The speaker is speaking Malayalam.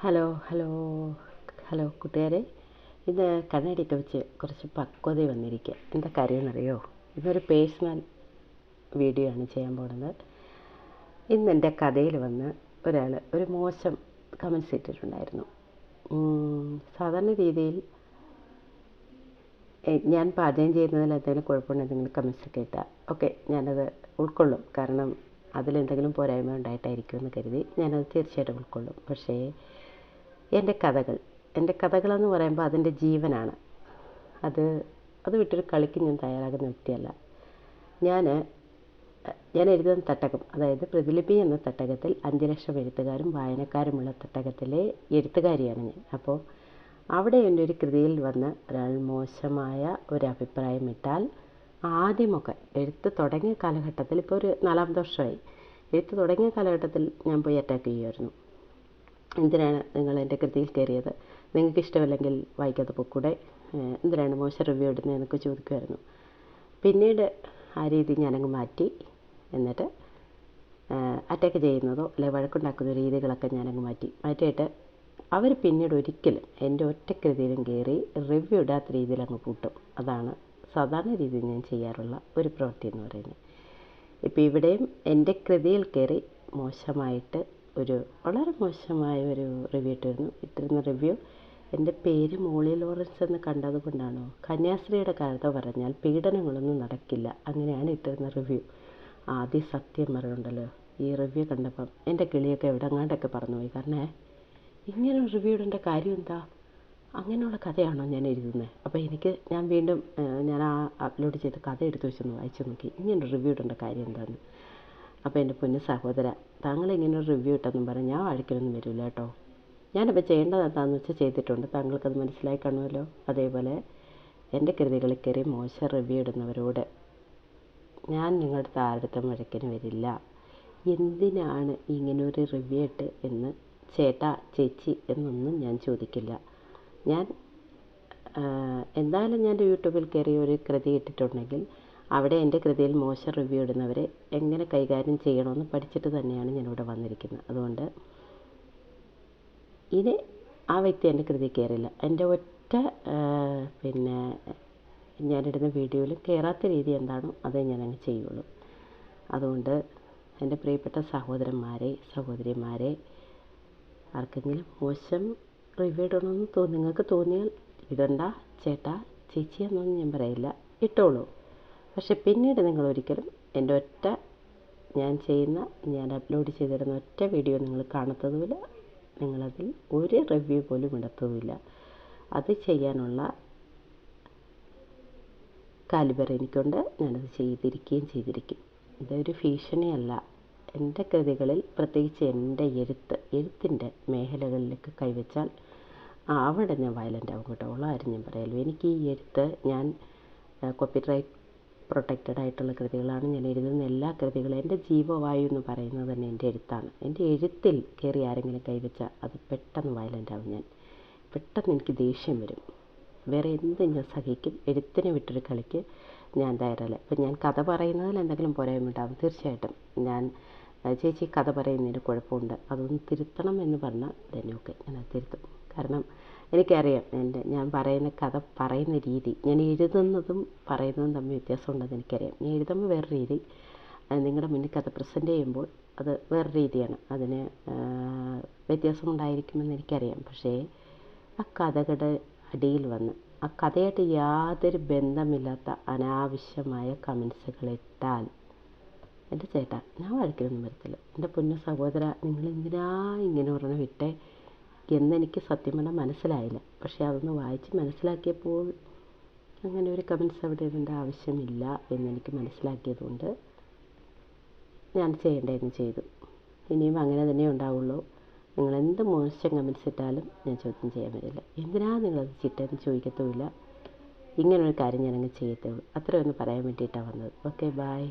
ഹലോ ഹലോ ഹലോ കൂട്ടുകാരെ. ഇന്ന് കണ്ണാടിയൊക്കെ വെച്ച് കുറച്ച് പക്വത വന്നിരിക്കുക എന്താ കാര്യമെന്നറിയോ? ഇതൊരു പേഴ്സണൽ വീഡിയോ ആണ് ചെയ്യാൻ പോകുന്നത് ഇന്ന് എന്റെ കഥയിൽ വന്ന് ഒരാൾ ഒരു മോശം കമൻസ് ഇട്ടിട്ടുണ്ടായിരുന്നു. സാധാരണ രീതിയിൽ ഞാൻ പാചകം ചെയ്യുന്നതിൽ എന്തെങ്കിലും കുഴപ്പമുണ്ടെങ്കിൽ നിങ്ങൾ കമൻസൊക്കെ ഇട്ടാൽ ഓക്കെ ഞാനത് ഉൾക്കൊള്ളും. കാരണം അതിലെന്തെങ്കിലും പോരായ്മ ഉണ്ടായിട്ടായിരിക്കും എന്ന് കരുതി ഞാനത് തീർച്ചയായിട്ടും ഉൾക്കൊള്ളും. പക്ഷേ എന്റെ കഥകൾ. എന്റെ കഥകളെന്ന് പറയുമ്പോൾ അതിന്റെ ജീവനാണ്. അത് അത് വിട്ടൊരു കളിക്ക് ഞാൻ തയ്യാറാകുന്ന വ്യക്തിയല്ല. ഞാൻ ഞാൻ എഴുതുന്ന തട്ടകം അതായത് പ്രതിലിപി എന്ന തട്ടകത്തിൽ അഞ്ച് ലക്ഷം എഴുത്തുകാരും വായനക്കാരുമുള്ള തട്ടകത്തിലെ എഴുത്തുകാരിയാണ് ഞാൻ. അപ്പോൾ അവിടെ എന്റെ ഒരു കൃതിയിൽ വന്ന് ഒരാൾ മോശമായ ഒരു അഭിപ്രായം ഇട്ടാൽ ആദ്യമൊക്കെ എഴുത്ത് തുടങ്ങിയ കാലഘട്ടത്തിൽ ഇപ്പോൾ ഒരു നാലാമത്തെ വർഷമായി. എഴുത്ത് തുടങ്ങിയ കാലഘട്ടത്തിൽ ഞാൻ പോയി അറ്റാക്ക് ചെയ്യുമായിരുന്നു. എന്തിനാണ് നിങ്ങൾ എന്റെ കൃതിയിൽ കയറിയത്? നിങ്ങൾക്ക് ഇഷ്ടമല്ലെങ്കിൽ വായിക്കാതെ പൊക്കൂടെ. എന്തിനാണ് മോശം റിവ്യൂ ഇടുന്നത് എന്നൊക്കെ ചോദിക്കുമായിരുന്നു പിന്നീട് ആ രീതി ഞാനങ്ങ് മാറ്റി. എന്നിട്ട് അറ്റാക്ക് ചെയ്യുന്നതോ അല്ലെ വഴക്കുണ്ടാക്കുന്ന രീതികളൊക്കെ ഞാനങ്ങ് മാറ്റി. മാറ്റിയിട്ട് അവർ പിന്നീട് ഒരിക്കലും എന്റെ ഒറ്റ കൃതിയിലും കയറി റിവ്യൂ ഇടാത്ത രീതിയിൽ അങ്ങ് പൂട്ടും. അതാണ് സാധാരണ രീതിയിൽ ഞാൻ ചെയ്യാറുള്ള ഒരു പ്രവൃത്തി എന്ന് പറയുന്നത്. ഇപ്പോൾ ഇവിടെയും എന്റെ കൃതിയിൽ കയറി മോശമായിട്ട് ഒരു വളരെ മോശമായ ഒരു റിവ്യൂ ഇട്ടിരുന്നു. ഇട്ടിരുന്ന റിവ്യൂ എന്റെ പേര് മോളി ലോറൻസ് എന്ന് കണ്ടത് കൊണ്ടാണോ? കന്യാസ്ത്രീയുടെ കഥ പറഞ്ഞാൽ പീഡനങ്ങളൊന്നും നടക്കില്ല. അങ്ങനെയാണ് ഇട്ടിരുന്ന റിവ്യൂ ആദ്യം സത്യം പറയുന്നുണ്ടല്ലോ ഈ റിവ്യൂ കണ്ടപ്പം എന്റെ കിളിയൊക്കെ എവിടെങ്ങാണ്ടൊക്കെ പറന്നുപോയി. കാരണം ഇങ്ങനെ റിവ്യൂ ഇടേണ്ട കാര്യം എന്താ? അങ്ങനെയുള്ള കഥയാണോ ഞാൻ എഴുതുന്നത്? അപ്പോൾ എനിക്ക് ഞാൻ വീണ്ടും ഞാൻ ആ അപ്ലോഡ് ചെയ്ത കഥ എടുത്തു വെച്ചൊന്ന് വായിച്ചു നോക്കി. ഇങ്ങനെ റിവ്യൂ ഇടേണ്ട കാര്യം എന്താണെന്ന് അപ്പോൾ എന്റെ പൊന്നു സഹോദര താങ്കൾ ഇങ്ങനെ ഒരു റിവ്യൂ ഇട്ടെന്നും പറഞ്ഞ് ഞാൻ വഴിക്കലൊന്നും വരില്ല കേട്ടോ. ഞാനിപ്പോൾ ചെയ്യേണ്ടത് എന്താണെന്ന് വെച്ചാൽ ചെയ്തിട്ടുണ്ട്. താങ്കൾക്കത് മനസ്സിലായി കാണുമല്ലോ? അതേപോലെ എന്റെ കൃതികളിൽ കയറി മോശം റിവ്യൂ ഇടുന്നവരോട് ഞാൻ നിങ്ങളുടെ ആരുടെ വഴക്കിന് വരില്ല. എന്തിനാണ് ഇങ്ങനൊരു റിവ്യൂ ഇട്ട് എന്ന് ചേട്ടാ ചേച്ചി എന്നൊന്നും ഞാൻ ചോദിക്കില്ല. ഞാൻ എന്തായാലും ഞാൻ യൂട്യൂബിൽ കയറി ഒരു കൃതി ഇട്ടിട്ടുണ്ടെങ്കിൽ അവിടെ എന്റെ കൃതിയിൽ മോശം റിവ്യൂ ഇടുന്നവരെ എങ്ങനെ കൈകാര്യം ചെയ്യണമെന്ന് പഠിച്ചിട്ട് തന്നെയാണ് ഞാനിവിടെ വന്നിരിക്കുന്നത്. അതുകൊണ്ട് ഇനി ആ വ്യക്തി എന്റെ കൃതി കയറില്ല. എന്റെ ഒറ്റ പിന്നെ ഞാനിടുന്ന വീഡിയോയിൽ കയറാത്ത രീതി എന്താണോ അതേ ഞാനങ്ങ് ചെയ്യുള്ളൂ. അതുകൊണ്ട് എന്റെ പ്രിയപ്പെട്ട സഹോദരന്മാരെ സഹോദരിമാരെ ആർക്കെങ്കിലും മോശം റിവ്യൂ ഇടണമെന്ന് തോന്നി നിങ്ങൾക്ക് തോന്നിയാൽ ഇടണ്ട ചേട്ടാ ചേച്ചി എന്നൊന്നും ഞാൻ പറയില്ല. ഇട്ടോളൂ. പക്ഷെ പിന്നീട് നിങ്ങൾ ഒരിക്കലും എന്റെ ഒറ്റ ഞാൻ ചെയ്യുന്ന ഞാൻ അപ്ലോഡ് ചെയ്തിരുന്ന ഒറ്റ വീഡിയോ നിങ്ങൾ കാണത്തതുമില്ല. നിങ്ങളതിൽ ഒരു റിവ്യൂ പോലും ഇടത്തതുമില്ല. അത് ചെയ്യാനുള്ള കാലിബർ എനിക്കുണ്ട്. ഞാനത് ചെയ്തിരിക്കുകയും ചെയ്തിരിക്കും. ഇതൊരു ഭീഷണിയല്ല എന്റെ കൃതികളിൽ പ്രത്യേകിച്ച് എന്റെ എഴുത്ത് എഴുത്തിന്റെ മേഖലകളിലേക്ക് കൈവച്ചാൽ അവിടെ ഞാൻ വയലന്റ് ആവും കേട്ടോ. ഉള്ള ഞാൻ പറയാമല്ലോ എനിക്ക് ഈ എഴുത്ത് ഞാൻ കോപ്പിറൈറ്റ് പ്രൊട്ടക്റ്റഡ് ആയിട്ടുള്ള കൃതികളാണ് ഞാൻ എഴുതുന്ന എല്ലാ കൃതികളും എന്റെ ജീവവായു എന്ന് പറയുന്നത് തന്നെ എന്റെ എഴുത്താണ്. എന്റെ എഴുത്തിൽ കയറി ആരെങ്കിലും കൈവച്ചാൽ അത് പെട്ടെന്ന് വയലന്റ് ആവും ഞാൻ. പെട്ടെന്ന് എനിക്ക് ദേഷ്യം വരും. വേറെ എന്ത് ഞാൻ സഹിക്കും? എഴുത്തിനെ വിട്ടൊരു കളിക്ക് ഞാൻ തയ്യാറല്ല. ഇപ്പം ഞാൻ കഥ പറയുന്നതിൽ എന്തെങ്കിലും പോരായ്മ ഉണ്ടാവും തീർച്ചയായിട്ടും. ഞാൻ ചേച്ചി കഥ പറയുന്നതിന് കുഴപ്പമുണ്ട്. അതൊന്ന് തിരുത്തണം എന്ന് പറഞ്ഞാൽ തന്നെ ഓക്കെ. ഞാനത് തിരുത്തും. കാരണം എനിക്കറിയാം എന്റെ ഞാൻ പറയുന്ന കഥ പറയുന്ന രീതി. ഞാൻ എഴുതുന്നതും പറയുന്നതും തമ്മിൽ വ്യത്യാസമുണ്ടെന്ന് എനിക്കറിയാം. ഞാൻ എഴുതുമ്പോൾ വേറെ രീതി. നിങ്ങളുടെ മുന്നിൽ കഥ പ്രസന്റ് ചെയ്യുമ്പോൾ അത് വേറെ രീതിയാണ്. അതിന് വ്യത്യാസമുണ്ടായിരിക്കുമെന്ന് എനിക്കറിയാം. പക്ഷേ ആ കഥകളുടെ അടിയിൽ വന്ന് ആ കഥയായിട്ട് യാതൊരു ബന്ധമില്ലാത്ത അനാവശ്യമായ കമൻസുകൾ ഇട്ടാൽ എന്റെ ചേട്ടാ ഞാൻ വഴക്കിനൊന്നും വരത്തില്ല. എന്റെ പൊന്നു സഹോദര നിങ്ങൾ എന്തിനാ ഇങ്ങനെ ഒരെണ്ണം വിട്ടേ എന്നെനിക്ക് സത്യം പറഞ്ഞാൽ മനസ്സിലായില്ല. പക്ഷേ അതൊന്ന് വായിച്ച് മനസ്സിലാക്കിയപ്പോൾ അങ്ങനെ ഒരു കമൻസ് അവിടെ ഇടേണ്ട ആവശ്യമില്ല എന്നെനിക്ക് മനസ്സിലാക്കിയതുകൊണ്ട് ഞാൻ ചെയ്യേണ്ടതെന്ന് ചെയ്തു. ഇനിയും അങ്ങനെ തന്നെ ഉണ്ടാവുള്ളൂ. നിങ്ങൾ എന്ത് മോശം കമൻസ് ഇട്ടാലും ഞാൻ ചോദ്യം ചെയ്യാൻ വരില്ല. എന്തിനാ നിങ്ങളത് ചിട്ടെന്ന് ചോദിക്കത്തുമില്ല? ഇങ്ങനൊരു കാര്യം ഞാനങ്ങ് ചെയ്യത്തുള്ളൂ. അത്രയൊന്ന് പറയാൻ വേണ്ടിയിട്ടാണ് വന്നത്. Okay bye